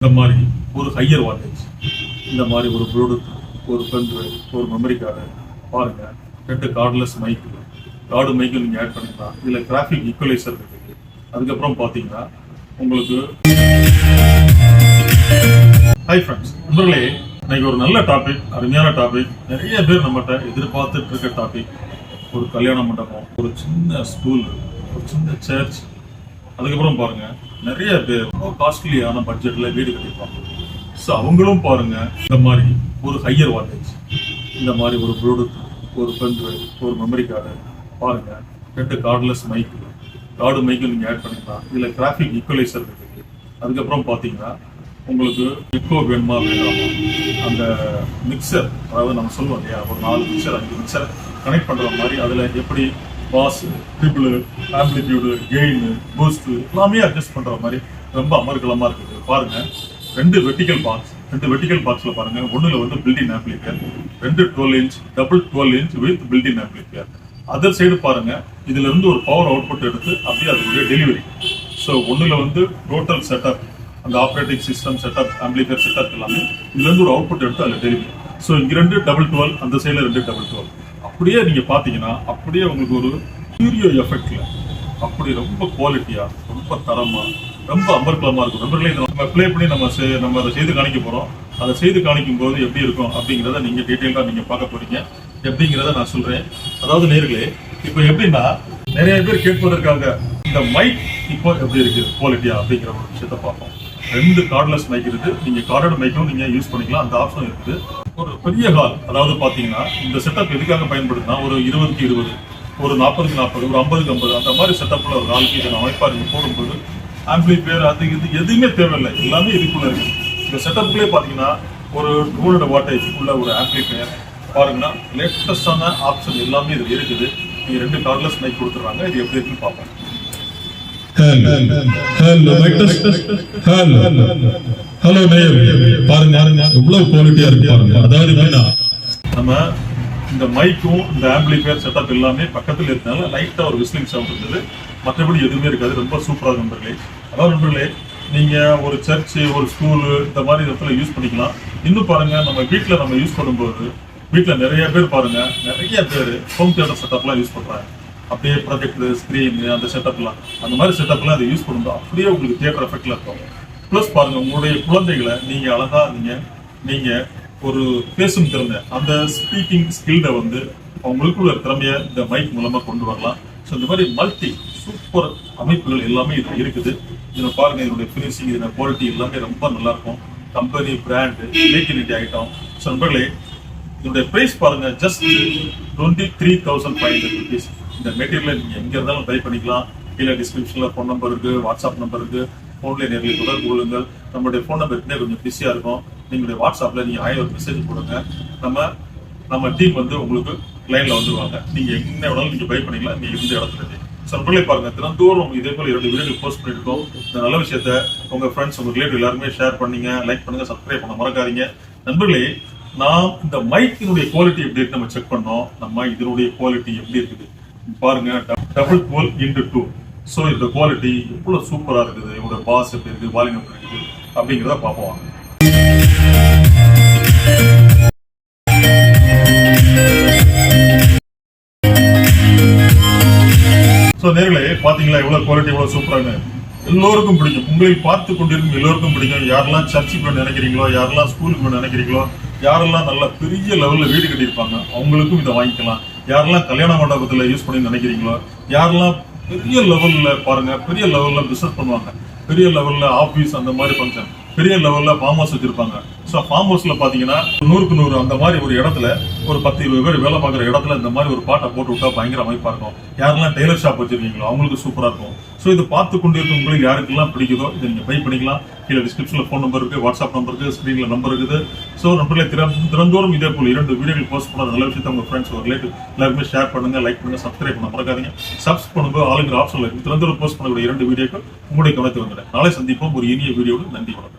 இந்த மாதிரி ஒரு ஹையர் வாட்டேஜ் இந்த மாதிரி ஒரு ப்ளூடூத் ஒரு பென் ஒரு மெமரி கார்டு பாருங்க. ரெண்டு கார்ட்லெஸ் மைக்கு கார்டு மைக்கு நீங்க ஆட் பண்ணிக்கலாம். இதுல கிராஃபிக் ஈக்குவலைசர் இருக்குது. அதுக்கப்புறம் பாத்தீங்கன்னா உங்களுக்கு ஹை ஃப்ரெண்ட்ஸ் நண்பர்களே இன்னைக்கு ஒரு நல்ல டாபிக் அருமையான டாபிக் நிறைய பேர் நம்மகிட்ட எதிர்பார்த்துட்டு இருக்க டாபிக் ஒரு கல்யாண மண்டபம் ஒரு சின்ன ஸ்கூல் ஒரு சின்ன சர்ச் அதுக்கப்புறம் பாருங்க நிறைய பேர் ரொம்ப காஸ்ட்லியான பட்ஜெட்ல வீடு கட்டிப்பாங்க ஸோ அவங்களும் பாருங்க இந்த மாதிரி ஒரு ஹையர் வாட்டேஜ் இந்த மாதிரி ஒரு ப்ளூடூத் ஒரு பென் ஒரு மெமரி கார்டு பாருங்க. ரெண்டு கார்ட்லெஸ் மைக்கு கார்டு மைக்கு நீங்கள் ஆட் பண்ணிக்கலாம். இதில் கிராஃபிக் ஈக்குவலைசர் இருக்குது. அதுக்கப்புறம் பார்த்தீங்கன்னா உங்களுக்கு இப்போ வேணுமா வேண்டாமா அந்த மிக்சர் அதாவது நம்ம சொல்லுவோம் இல்லையா ஒரு நாலு மிக்சர் அஞ்சு மிக்சர் கனெக்ட் பண்ணுற மாதிரி அதில் எப்படி bass treble amplitude gain boost எல்லாமே அட்ஜஸ்ட் பண்ற மாதிரி ரொம்ப அமர்கலமா இருக்குது. பாருங்க ரெண்டு வெர்டிக்கல் பாக்ஸ் ரெண்டு வெர்டிக்கல் பாக்ஸ்ல பாருங்க. ஒண்ணுல வந்து பில்டிங் ஆம்பிளிஃபியர் ரெண்டு twelve inch double twelve inch with building amplifier other side பாருங்க இதுல இருந்து ஒரு பவர் அவுட்புட் எடுத்து அப்படியே அதனுடைய டெலிவரி ஸோ ஒண்ணுல வந்து டோட்டல் செட்டப் அந்த operating system setup amplifier setup எல்லாமே இதுல இருந்து ஒரு அவுட்புட் எடுத்து அதில் டெலிவரி ஸோ இங்க ரெண்டு டபுள் டுவெல் அந்த சைடுல ரெண்டு டபுள் டுவெல் அப்படியே நீங்கள் பார்த்தீங்கன்னா அப்படியே உங்களுக்கு ஒரு ஸ்டீரியோ எஃபெக்டில் அப்படி ரொம்ப குவாலிட்டியாக ரொம்ப தரமாக ரொம்ப அமர்க்கலமா இருக்கும். நண்பர்களே இதை நம்ம ப்ளே பண்ணி நம்ம செ- நம்ம அதை செய்து காணிக்க போகிறோம் அதை செய்து காணிக்கும் போது எப்படி இருக்கும் அப்படிங்கிறத நீங்கள் டீட்டெயிலாக நீங்கள் பார்க்க போகிறீங்க எப்படிங்கிறத நான் சொல்கிறேன் அதாவது நேர்களே இப்போ எப்படின்னா நிறைய பேர் கேட்பதற்காக இந்த மைக் இப்போ எப்படி இருக்குது குவாலிட்டியா அப்படிங்கிற ஒரு விஷயத்த பார்ப்போம். ரெண்டு கார்ட்லெஸ் மைக் இருக்குது. நீங்கள் கார்டட் மைக்கும் நீங்கள் யூஸ் பண்ணிக்கலாம். அந்த ஆப்ஷன் இருக்குது. ஒரு பெரிய ஹால் அதாவது பார்த்தீங்கன்னா இந்த செட்டப் எதுக்காக பயன்படுத்தினா ஒரு இருபதுக்கு இருபது ஒரு நாற்பதுக்கு நாற்பது ஒரு ஐம்பதுக்கு ஐம்பது அந்த மாதிரி செட்டப்பில் ஒரு ஹாலுக்கு இதை அமைப்பாக நீங்க போடும்போது ஆம்பிளிஃபையர் அது இது எதுவுமே தேவையில்லை. எல்லாமே இதுக்குள்ளே இருக்குது இந்த செட்டப்புக்குள்ளே பார்த்தீங்கன்னா ஒரு டூ வாட்டேஜ் உள்ள ஒரு ஆம்பிளிஃபையர் பாருங்கன்னா லேட்டஸ்டான ஆப்ஷன் எல்லாமே இது இருக்குது. நீங்கள் ரெண்டு கார்ட்லெஸ் மைக் கொடுத்துறாங்க இது எப்படி இருக்குன்னு பார்ப்போம். Hello, hello, hello, hello, hello hello mayor பாருங்க. எவ்வளவு குவாலிட்டியா இருக்கு பாருங்க. அதாவது எப்படின்னா நம்ம இந்த மைக்கும் இந்த ஆம்பிளிஃபயர் செட்டப் எல்லாமே பக்கத்தில் இருக்கனால லைட்டாக ஒரு விஸ்லிங் சவுண்ட் இருந்தது. மற்றபடி எதுவுமே இருக்காது. ரொம்ப சூப்பராக நண்பர்களே. அதாவது நண்பர்களே நீங்கள் ஒரு சர்ச்சு ஒரு ஸ்கூலு இந்த மாதிரி இடத்துல யூஸ் பண்ணிக்கலாம். இன்னும் பாருங்கள் நம்ம வீட்டில் நம்ம யூஸ் பண்ணும்போது வீட்டில் நிறைய பேர் பாருங்கள் நிறைய பேர் ஹோம் தியேட்டர் செட்டப்லாம் யூஸ் பண்ணுறாங்க அப்படியே ப்ரொஜெக்டர் ஸ்க்ரீனு அந்த செட்டப்லாம் அந்த மாதிரி செட்டப்லாம் அதை யூஸ் பண்ணும்போது அப்படியே உங்களுக்கு தியேட்டர் எஃபெக்டில் இருக்கும். ப்ளஸ் பாருங்க உங்களுடைய குழந்தைகளை நீங்க அழகா நீங்க நீங்க ஒரு பேசும் திறமை அந்த ஸ்பீக்கிங் ஸ்கில்ட வந்து அவங்களுக்குள்ள திறமைய இந்த மைக் மூலமா கொண்டு வரலாம். ஸோ இந்த மாதிரி மல்டி சூப்பர் அமைப்புகள் எல்லாமே இது இருக்குது. இதில் பாருங்க இதனுடைய ஃபினிஷிங் இதோட குவாலிட்டி எல்லாமே ரொம்ப நல்லா இருக்கும். Company brand make in India item so நண்பர்களே இதனுடைய பிரைஸ் பாருங்க just twenty three thousand five hundred rupees இந்த மெட்டீரியல் நீங்கள் எங்கே இருந்தாலும் பை பண்ணிக்கலாம். கீழே டிஸ்கிரிப்ஷனில் ஃபோன் நம்பர் இருக்குது வாட்ஸ்அப் நம்பர் இருக்குது ஃபோன்லேயே நேரில் தொடர்பு கொள்ளுங்கள். நம்மளுடைய ஃபோன் நம்பர் இருக்குன்னே கொஞ்சம் பிஸியாக இருக்கும். நீங்களுடைய வாட்ஸ்அப்பில் நீங்கள் ஆயிரம் ஒரு மெசேஜ் போடுங்க. நம்ம நம்ம டீம் வந்து உங்களுக்கு லைனில் வந்துருவாங்க. நீங்கள் என்ன வேணாலும் நீங்கள் பை பண்ணிக்கலாம். நீங்கள் இருந்த இடத்துல இருந்து. ஸோ நண்பர்களே பாருங்க. தினந்தோறும் இதே போல் இரண்டு வீடியோ போஸ்ட் பண்ணியிருக்கோம் இந்த நல்ல விஷயத்த உங்கள் ஃப்ரெண்ட்ஸ் உங்கள் ரிலேட்டிவ் எல்லாருமே ஷேர் பண்ணுங்க லைக் பண்ணுங்க சப்ஸ்கிரைப் பண்ண மறக்காதீங்க. நண்பர்களே நாம் இந்த மைக்கினுடைய குவாலிட்டி எப்படி இருக்கு நம்ம செக் பண்ணோம். நம்ம இதனுடைய குவாலிட்டி எப்படி இருக்குது? பாருங்க. Double twelve into two so இந்த குவாலிட்டி எவ்வளோ சூப்பராக இருக்குது. இதோட பாஸ் எப்படி இருக்குது வால்யூம் எப்படி இருக்குது அப்படிங்கிறத பார்ப்போம். ஸோ நேர்களே பார்த்தீங்களா எவ்வளோ குவாலிட்டி எவ்வளோ சூப்பரானு எல்லோருக்கும் பிடிக்கும். உங்களை பார்த்து கொண்டிருக்கும் எல்லோருக்கும் பிடிக்கும். யாரெல்லாம் சர்ச்சுக்கு போய் நினைக்கிறீங்களோ யாரெல்லாம் ஸ்கூலுக்கு போய் நினைக்கிறீங்களோ யாரெல்லாம் நல்லா பெரிய லெவலில் வீடு கட்டியிருப்பாங்க அவங்களுக்கும் இதை வாங்கிக்கலாம். யாரெல்லாம் கல்யாண மண்டபத்தில் யூஸ் பண்ணி நினைக்கிறீங்களோ யாரெல்லாம் பெரிய லெவலில் பாருங்கள் பெரிய லெவலில் பிஸ்னஸ் பண்ணுவாங்க. பெரிய லெவலில் ஆஃபீஸ் அந்த மாதிரி ஃபங்க்ஷன் பெரிய லெவலில் ஃபார்ம் ஹவுஸ் வச்சுருப்பாங்க. ஸோ ஃபார்ம் ஹவுஸில் பார்த்தீங்கன்னா நூறுக்கு நூறு அந்த மாதிரி ஒரு இடத்துல ஒரு பத்து இருபது பேர் வேலை பார்க்குற இடத்துல இந்த மாதிரி ஒரு பாட்டை போட்டு விட்டா பயங்கர அமைப்பாக இருக்கும். யாரெல்லாம் டெய்லர் ஷாப் வச்சிருக்கீங்களோ அவங்களுக்கு சூப்பராக இருக்கும். ஸோ இது பார்த்து கொண்டு இருக்கும் உங்களுக்கு யாருக்கெல்லாம் பிடிக்குதோ இதை நீங்கள் பை பண்ணிக்கலாம். கீழே டிஸ்கிரிப்ஷனில் ஃபோன் நம்பர் இருக்குது வாட்ஸ்அப் நம்பர் இருக்குது ஸ்க்ரீனில் நம்பர் இருக்குது. ஸோ நம்பர்களை திறந்து திறந்தோறும் இதே போல் இரண்டு வீடியோகள் போஸ்ட் பண்ண நல்ல விஷயத்தை உங்கள் ஃப்ரெண்ட்ஸ் ஒரு ரிலேட்டிவ் எல்லாருமே ஷேர் பண்ணுங்கள் லைக் பண்ணுங்கள் சப்ஸ்கிரைப் பண்ண மறக்காதீங்க. சப்ஸ் பண்ணும்போது ஆளுங்கிற ஆப்ஷன் இருக்குது திறந்தோறும் போஸ்ட் பண்ணக்கூடிய இரண்டு வீடியோக்கள் உங்களுடைய கவனத்தை வந்துடுறேன் நாளை சந்திப்போம். ஒரு இனிய வீடியோடு நன்றி வணக்கம்.